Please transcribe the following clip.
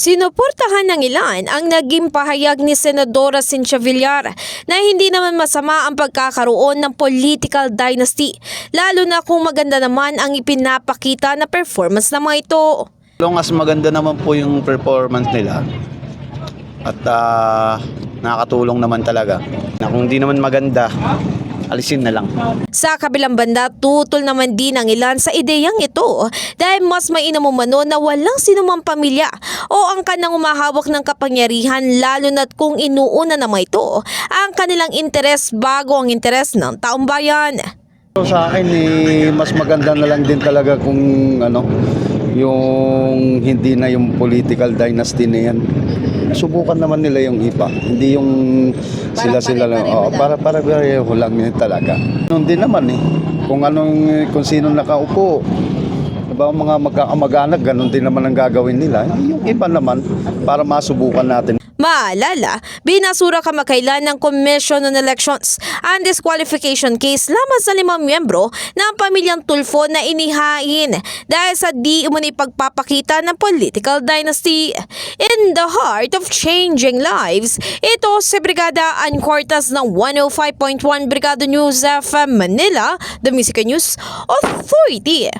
Sinuportahan ng ilan ang naging pahayag ni Senadora Cynthia Villar na hindi naman masama ang pagkakaroon ng political dynasty, lalo na kung maganda naman ang ipinapakita na performance ng mga ito. Long as maganda naman po yung performance nila at ah, nakakatulong naman talaga. Na kung di naman maganda, alisin na lang. Sa kabilang banda, tutol naman din ang ilan sa ideyang ito dahil mas mainam umano na walang sinumang pamilya o ang kanang umahawak ng kapangyarihan lalo na't kung inuuna naman ito ang kanilang interes bago ang interes ng taong bayan. So, sa akin eh, mas maganda na lang din talaga kung ano yung hindi na yung political dynasty na yan. Subukan naman nila yung iba. Hindi yung sila-sila lang. Oo, para para pareho lang yun talaga. Noon din naman eh. Kung anong kung sino nakaupo. Diba, mga magkakamag-anak, ganun din naman ang gagawin nila. Yung iba naman, para masubukan natin. Maalala, binasura kamakailan ng Commission on Elections ang disqualification case lamang sa limang miyembro ng pamilyang Tulfo na inihain dahil sa di umunay pagpapakita ng political dynasty. In the heart of changing lives, ito si Brigada Ann Cortas ng 105.1 Brigada News FM Manila, the Music News Authority.